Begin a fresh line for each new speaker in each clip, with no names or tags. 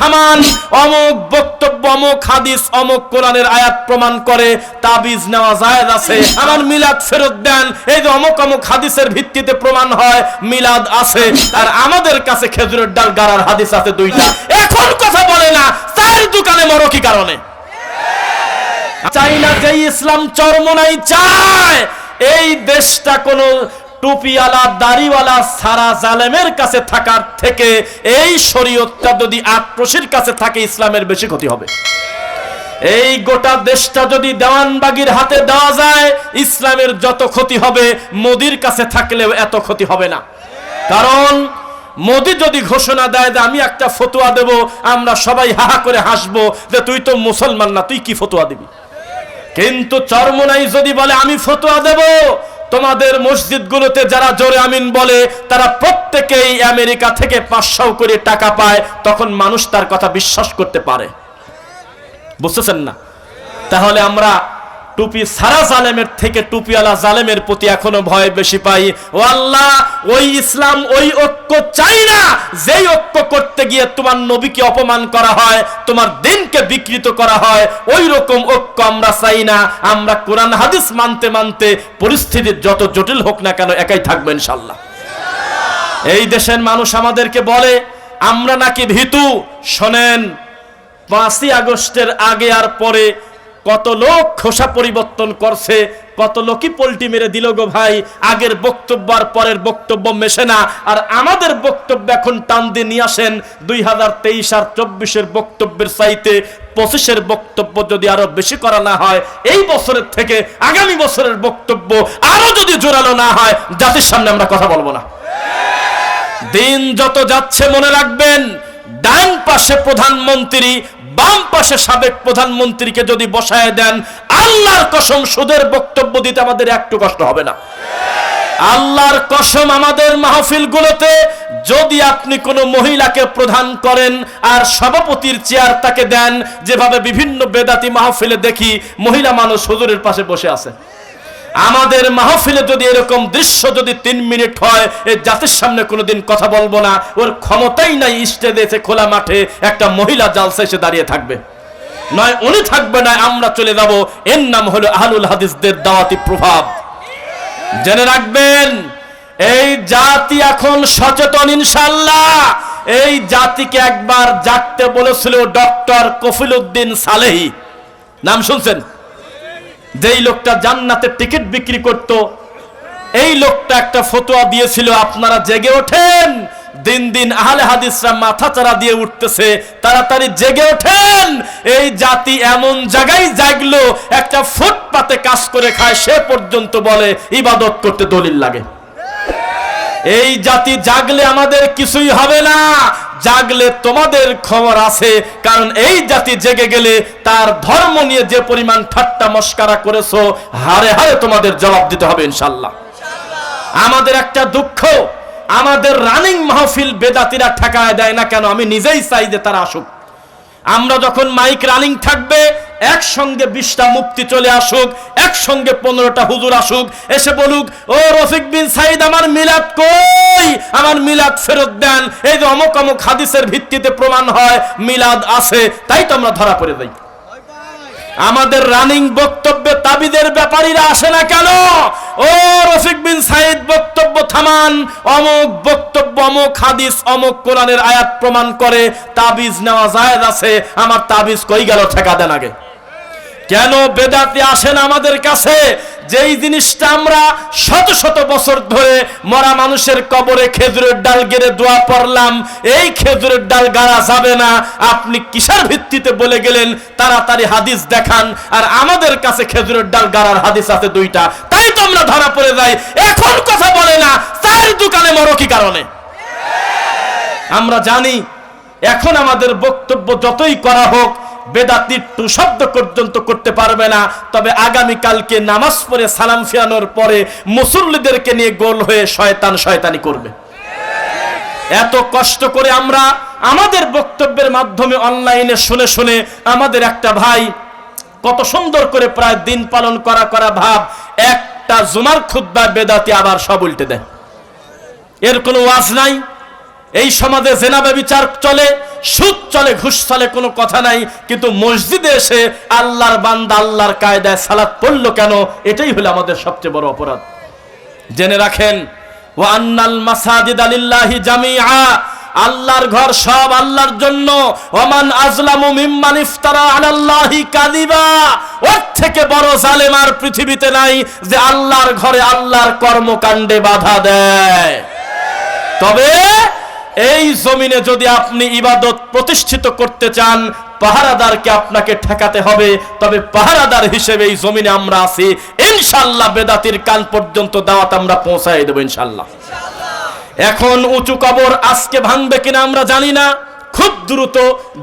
থামান, অমুক বক্তব্য, অমুক হাদিস, অমুক কোরআনের আয়াত প্রমাণ করে, তাবিজ নেওয়া জায়েজ আছে। আমার মিলাদ ফেরত দেন। এই যে অমুক অমুক হাদিসের ভিত্তিতে প্রমাণ হয়, মিলাদ আছে। আর আমাদের কাছে খেজুরের ডাল গাড়ার হাদিস আছে দুইটা। এখন কথা বলে না চার দোকানে মরো কি কারণে? চাই না যে ইসলাম চরমনাই চায়। এই দেশটা কোনো টুপিওয়ালা, দাড়িওয়ালা সারা জালেমের কাছে থাকার থেকে এই শরীয়তটা যদি আক্রোশের কাছে থাকে, ইসলামের বেশি ক্ষতি হবে। এই গোটা দেশটা যদি দেওয়ানবাগির হাতে দেওয়া যায়, ইসলামের যত ক্ষতি হবে, মোদির কাছে থাকলেও এত ক্ষতি হবে না। কারণ মোদি যদি ঘোষণা দেয় যে আমি একটা ফতোয়া দেব, আমরা সবাই হাহা করে হাসবো যে তুই তো মুসলমান না, তুই কি ফতোয়া দিবি? কিন্তু চরমনাই যদি বলে, আমি ফতোয়া দেব তোমাদের মসজিদগুলোতে যারা জোরে আমিন বলে, তারা প্রত্যেকেই আমেরিকা থেকে পাঁচশো করে টাকা পায়, তখন মানুষ তার কথা বিশ্বাস করতে পারে। বুঝতেছেন না? তাহলে আমরা টুপি সারা জালেমের থেকে টুপিওয়ালা জালেমের প্রতি এখনও ভয় বেশি পাই। ও আল্লাহ, ওই ইসলাম ওই ঐক্য চাই না। যেই ঐক্য করতে গিয়ে তোমার নবীকে অপমান করা হয়, তোমার দিনকে বিকৃত করা হয়, ওই রকম ঐক্য আমরা চাই না। আমরা কোরআন, হাদিস মানতে মানতে পরিস্থিতি যত জটিল হোক না কেন একাই থাকব ইনশাল্লাহ এই দেশের মানুষ আমাদেরকে বলে, আমরা নাকি ভীতু। শোনেন, পাঁচই আগস্টের আগে আর পরে কত লোক খোসা পরিবর্তন করছে, কত লোকই পোল্টি মেরে দিল গো ভাই, আগের বক্তব্য আর পরের বক্তব্য মেশে না। আর আমাদের বক্তব্য এখন টান দিয়ে নিয়ে আসেন, দুই হাজার তেইশ আর চব্বিশের বক্তব্যের চাইতে পঁচিশের বক্তব্য যদি আরও বেশি করা না হয়, এই বছরের থেকে আগামী বছরের বক্তব্য আরও যদি জোরালো না হয়, জাতির সামনে আমরা কথা বলব না। দিন যত যাচ্ছে মনে রাখবেন, ডান পাশে প্রধানমন্ত্রী বাম পাশে সাবেক প্রধানমন্ত্রীকে যদি বসায় দেন, আল্লাহর কসম সুদের বক্তব্য দিতে আমাদের একটু কষ্ট হবে না। আল্লাহর কসম আমাদের মাহফিলগুলোতে যদি আপনি কোনো মহিলাকে প্রধান করেন আর সভাপতির চেয়ার তাকে দেন, যেভাবে বিভিন্ন বেদাতি মাহফিলে দেখি মহিলা মানুষ হুজুরের পাশে বসে আছে। আমাদের মাহফিলে যদি এরকম দৃশ্য যদি তিন মিনিট হয় এই জাতির সামনে কোনোদিন কথা বলব না। ওর ক্ষমতাই নাই স্টেজে এসে খোলা মাঠে একটা মহিলা জালসা এসে দাঁড়িয়ে থাকবে। নয়, উনি থাকবে না, আমরা চলে যাব। এর নাম হলো আহলুল হাদিসদের দাওয়াতি প্রভাব। জেনে রাখবেন, এই জাতি এখন সচেতন ইনশাল্লাহ এই জাতিকে একবার জাগতে বলেছিল ডক্টর কফিল উদ্দিন সালেহি। নাম শুনছেন? যেই লোকটা জান্নাতের টিকিট বিক্রি করত, এই লোকটা একটা ফতোয়া দিয়েছিল, আপনারা জেগে ওঠেন। দিন দিন আহলে হাদিসরা মাথা চারা দিয়ে উঠতেছে, তাড়াতাড়ি জেগে ওঠেন। এই জাতি এমন জায়গায় জাগলো, একটা ফুটপাতে কাজ করে খায়, সে পর্যন্ত বলে, ইবাদত করতে দলিল লাগে। এই জাতি জাগলে আমাদের কিছুই হবে না। জাগলে তোমাদের খবর আছে, কারণ এই জাতি জেগে গেলে তার ধর্ম নিয়ে যে পরিমাণ ঠাট্টা মস্কারা করেছ, হারে হারে তোমাদের জবাব দিতে হবে ইনশাল্লাহ আমাদের একটা দুঃখ, আমাদের রানিং মাহফিল বেদাতিরা ঠেকায় দেয় না কেন? আমি নিজেই চাই যে তারা আসুক। আমরা যখন মাইক রানিং থাকবে, একসঙ্গে বিশটা মুক্তি চলে আসুক, একসঙ্গে পনেরোটা হুজুর আসুক, এসে বলুক, ও রফিক বিন সাইদ আমার মিলাদ কই? আমার মিলাদ ফেরত দেন। এই যে অমক অমক হাদিসের ভিত্তিতে প্রমাণ হয়, মিলাদ আছে, তাই তো আমরা ধরা পড়ে যাই। আমাদের রানিং বক্তব্যে তাবিদের ব্যাপারীরা আসে না কেন? ও রফিক বিন সাইদ বক্তব্য থামান। অমুক বক্তব্য, অমুক হাদিস, অমুক কোরআনের আয়াত প্রমাণ করে তাবিজ নেওয়া জায়েজ আছে। আমার তাবিজ কই গেল ঠেকা দেন আগে। কেন বেদাতে আসেন আমাদের কাছে? যেই জিনিসটা আমরা শত শত বছর ধরে মরা মানুষের কবরে খেজুরের ডাল গেড়ে দোয়া পড়লাম, এই খেজুরের ডাল গাড়া যাবে না। আপনি কিসের ভিত্তিতে বলে গেলেন? তাড়াতাড়ি হাদিস দেখান। আর আমাদের কাছে খেজুরের ডাল গাড়ার হাদিস আছে দুইটা। তাই তো আমরা ধরা পড়ে যাই। এখন কথা বলে না তার দোকানে মরো কি কারণে? আমরা জানি, এখন আমাদের বক্তব্য যতই করা হোক বেদাতি টু শব্দ পর্যন্ত করতে পারবে না। তবে আগামী কালকে নামাজ পড়ে সালাম ফিরানোর পরে মুসল্লিদেরকে নিয়ে গোল হয়ে শয়তান শয়তানি করবে। এত কষ্ট করে আমরা আমাদের বক্তব্যের মাধ্যমে অনলাইনে শুনে শুনে আমাদের একটা ভাই কত সুন্দর করে প্রায় দিন পালন করা করা ভাব, একটা জুমার খুদ্া বেদাতি আবার সব উল্টে দেয়। এর কোনো ওয়াজ নাই। এই সমাজে জেনাবে বিচার চলে, সুদ চলে, ঘুষ চলে, কোনো কথা নাই। কিন্তু মসজিদে এসে আল্লাহর বান্দা, আল্লাহর কায়দায় সালাত পড়ল কেন? এটাই হলো আমাদের সবচেয়ে বড় অপরাধ। জেনে রাখেন ওয়ান্নাল মাসাজিদ আলিল্লাহি জামিআ। আল্লাহর ঘর সব আল্লাহর জন্য। ওমান আজলামু মিম্মান ইফতারা আলাল্লাহি কাযিবা। ওর থেকে বড় জালেম আর পৃথিবীতে নাই যে আল্লাহর ঘরে আল্লাহর কর্মকাণ্ডে বাধা দেয়। তবে এই জমিনে যদি আপনি ইবাদত প্রতিষ্ঠিত করতে চান, পাহারাদারকে আপনাকে ঠেকাতে হবে। তবে পাহারাদার হিসেবে এই জমিনে আমরা আছি। ইনশাল্লাহ বেদাতির কান পর্যন্ত দাওয়াত আমরা পৌঁছাই দেবো ইনশাল্লাহ। এখন উঁচু কবর আজকে ভাঙবে কিনা আমরা জানি না। খুব দ্রুত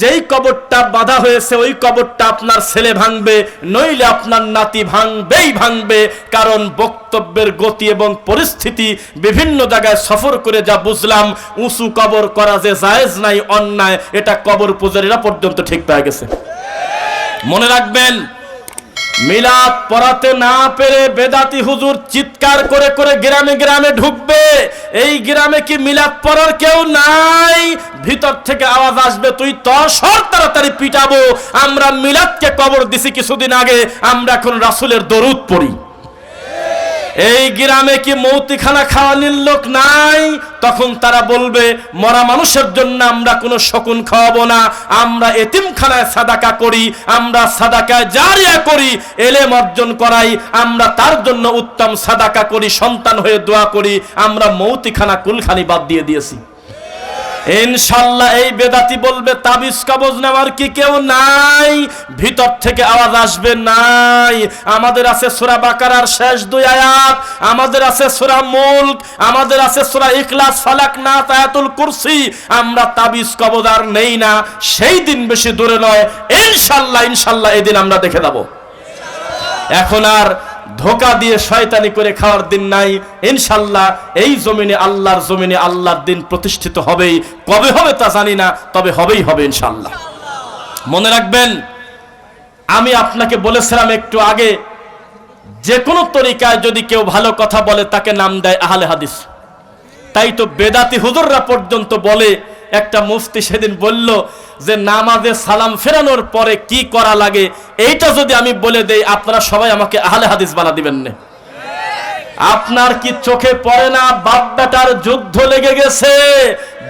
যেই কবরটা বাধা হয়েছে, ওই কবরটা আপনার ছেলে ভাঙবে, নইলে আপনার নাতি ভাঙবেই ভাঙবে, কারণ বক্তব্যের গতি এবং পরিস্থিতি বিভিন্ন জায়গায় সফর করে যা বুঝলাম, উঁচু কবর করা যে জায়েজ নাই, অন্যায়, এটা কবর পূজারীরা পর্যন্ত ঠিক পেয়ে গেছে। মনে রাখবেন মিলাদ পড়াতে না পেরে বেদাতি হুজুর চিৎকার করে করে গ্রামে গ্রামে ঢুকবে। এই গ্রামে কি মিলাদ পড়ার কেউ নাই? ভিতর থেকে আওয়াজ আসবে, তুই তসর তাড়াতাড়ি পিটাবো। আমরা মিলাদকে কবর দিছি কিছুদিন আগে, আমরা এখন রাসুলের দরুদ পড়ি। এই গ্রামে কি মৌতিখানা খাওয়ানির লোক নাই? তখন তারা বলবে, মরা মানুষের জন্য আমরা কোনো শকুন খাওয়াবো না, আমরা এতিমখানায় সাদাকা করি, আমরা সাদাকায় জারিয়া করি, এলেম অর্জন করাই, আমরা তার জন্য উত্তম সাদাকা করি, সন্তান হয়ে দোয়া করি, আমরা মৌতিখানা কুলখানি বাদ দিয়ে দিয়েছি। ইনশাল্লাহ এই বেদাতি বলবে, তাবিজ কবজ নেওয়ার কি কেউ নাই? ভিতর থেকে আওয়াজ আসবে নাই। আমাদের আছে সূরা বাকারার শেষ দুই আয়াত, আমাদের আছে সূরা মুলক, আমাদের আছে সূরা ইখলাস, ফালাক না আয়াতুল কুরসি। আমরা তাবিজ কবজ আর নেই না, সেই দিন বেশি দূরে নয়। ইনশাল্লাহ ইনশাল্লাহ এই দিন আমরা দেখে দেব এখন আর ধোকা দিয়ে শয়তানি করে খাওয়ার দিন নাই। ইনশাল্লাহ এই জমিনে আল্লাহর জমিনে আল্লাহর দিন প্রতিষ্ঠিত হবেই। কবে হবে তা জানি না, তবে হবেই হবে ইনশাল্লাহ। মনে রাখবেন, আমি আপনাকে বলেছিলাম একটু আগে, যে কোনো তরিকায় যদি কেউ ভালো কথা বলে, তাকে নাম দেয় আহলে হাদিস। তাই তো বেদাতি হুজুররা পর্যন্ত বলে একটা মুফতি সেদিন বলল যে নামাজে সালাম ফেরানোর পরে কি করা লাগে? এইটা যদি আমি বলে দেই, আপনারা সবাই আমাকে আহলে হাদিস বানা দিবেন না। আপনার কি চোখে পড়ে না? বাপ বেটার যুদ্ধ লেগে গেছে।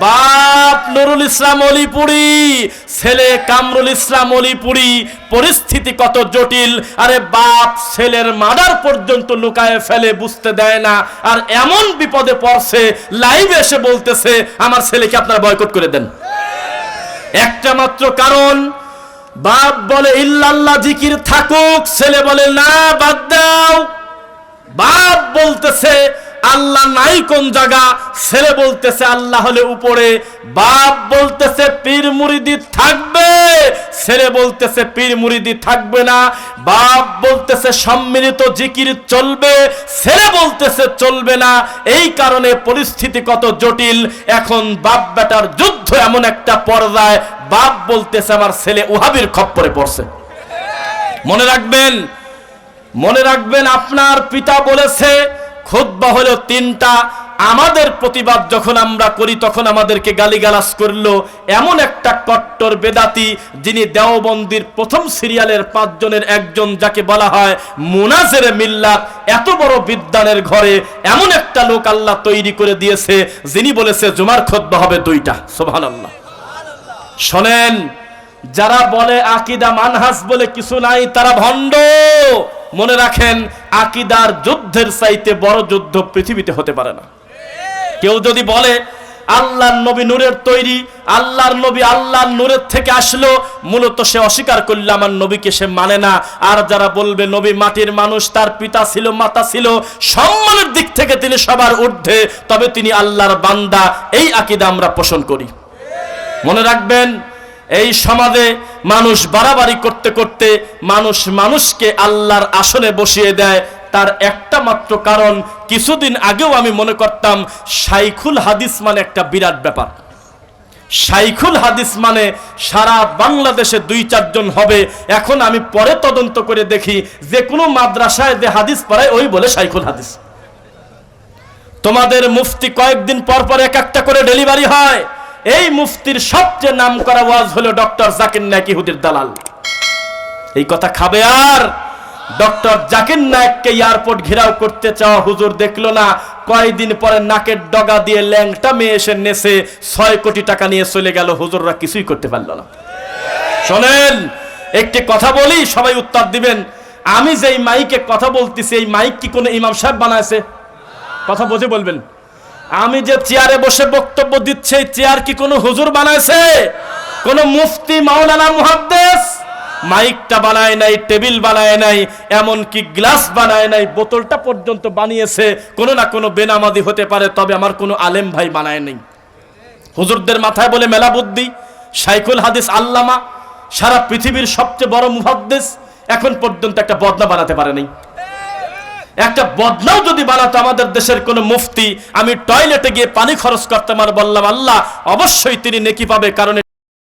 বাপ নুরুল ইসলাম অলিপুরি, ছেলে কামরুল ইসলাম অলিপুরি, পরিস্থিতি কত জটিল। আরে বাপ ছেলের মাদার পর্যন্ত লুকায় ফেলে, বুঝতে দেয় না। আর এমন বিপদে পড়ছে লাইভে এসে বলতেছে, আমার ছেলেকে আপনারা বয়কট করে দেন। একটা মাত্র কারণ, বাপ বলে, ইল্লাল্লাহ, জিকির থাকুক। ছেলে বলে, না, বাদ দাও। বাপ বলতেছে, আল্লাহ নাই কোন জায়গা? ছেলে বলতেছে, আল্লাহ হলে উপরে। বাপ বলতেছে, পীর মুরিদি থাকবে। ছেলে বলতেছে, পীর মুরিদি থাকবে না। বাপ বলতেছে, সম্মিলিত জিকির চলবে। ছেলে বলতেছে, চলবে না। এই কারণে পরিস্থিতি কত জটিল। এখন বাপ বেটার যুদ্ধ এমন একটা পর্যায়ে। বাপ বলতেছে, আমার ছেলে উহাবির খপ্পরে পড়ছে। মনে রাখবেন মনে রাখবেন, আপনার পিতা বলেছে খুদ্া হলো তিনটা। আমাদের প্রতিবাদ যখন আমরা করি, তখন আমাদেরকে গালিগালাজ করল। এমন একটা কট্টর বেদাতি, যিনি দেওবন্দির প্রথম সিরিয়ালের পাঁচজনের একজন, যাকে বলা হয় মুনাজের মিল্লাত এত বড় বিদ্যানের ঘরে এমন একটা লোক আল্লাহ তৈরি করে দিয়েছে, যিনি বলেছে, জুমার খদ্া হবে দুইটা। সোভান আল্লাহ শোনেন, যারা বলে আকিদা মানহাস বলে কিছু নাই, তারা ভণ্ড। মনে রাখেন, আকিদার যুদ্ধের চাইতে বড় যুদ্ধ পৃথিবীতে হতে পারে না। কেউ যদি বলে, আল্লাহর নবী নূরের তৈরি, আল্লাহর নবী আল্লাহর নূরের থেকে আসলো, মূলত সে অস্বীকার করলে আমার নবীকে সে মানে না। আর যারা বলবে, নবী মাটির মানুষ, তার পিতা ছিল, মাতা ছিল, সম্মানের দিক থেকে তিনি সবার ঊর্ধ্বে, তবে তিনি আল্লাহর বান্দা, এই আকিদা আমরা পোষণ করি। মনে রাখবেন এই সমাজে মানুষ বাড়াবাড়ি করতে করতে মানুষ মানুষকে আল্লাহর আসনে বসিয়ে দেয়। তার একটা মাত্র কারণ, কিছুদিন আগেও আমি মনে করতাম সাইখুল হাদিস মানে একটা বিরাট ব্যাপার। সাইখুল হাদিস মানে সারা বাংলাদেশে দুই চারজন হবে। এখন আমি পরে তদন্ত করে দেখি, যে কোনো মাদ্রাসায় যে হাদিস পড়ায়, ওই বলে সাইখুল হাদিস। তোমাদের মুফতি কয়েকদিন পর পর এক একটা করে ডেলিভারি হয়। এই মুফতির সবচেয়ে নাম করা ওয়াজ হলো ডক্টর জাকির নায়ক হুদির দালাল। এই কথা খাবে আর? ডক্টর জাকির নায়ককে এয়ারপোর্ট ঘেরাও করতে চাওয়া হুজুর দেখল না কয়দিন পরে নাকের ডগা দিয়ে ল্যাংটা মেয়ে এসে নেছে, ছয় কোটি টাকা নিয়ে চলে গেল, হুজুররা কিছুই করতে পারল না। শোনেন, একটি কথা বলি, সবাই উত্তর দিবেন। আমি যেই মাইকে কথা বলতেছি, এই মাইক কি কোনো ইমাম সাহেব বানাইছে? কথা বুঝে বলবেন। আমি যে চেয়ারে বসে বক্তব্য দিচ্ছি চেয়ার কি কোনো হুজুর বানাইছে? কোন মুফতি মাওলানা মুহাদ্দেস? মাইকটা বানায় নাই, টেবিল বানায় নাই এমন কি গ্লাস বানায় নাই, বোতলটা পর্যন্ত বানিয়েছে, কোনো না কোনো বেনামাদি হতে পারে, তবে আমার কোনো আলেম ভাই বানায় নাই। হুজুরদের মাথায় বলে মেলা বুদ্ধি সাইকুল হাদিস আল্লামা, সারা পৃথিবীর সবচেয়ে বড় মুহাদ্দিস, এখন পর্যন্ত একটা বদনা বানাতে পারে নাই একটা বদলাও যদি বানাতো আমাদের দেশের কোন মুফতি, আমি টয়লেটে গিয়ে পানি খরচ করতে আমার বললাম, আল্লাহ, অবশ্যই তিনি নেকি পাবে, কারণ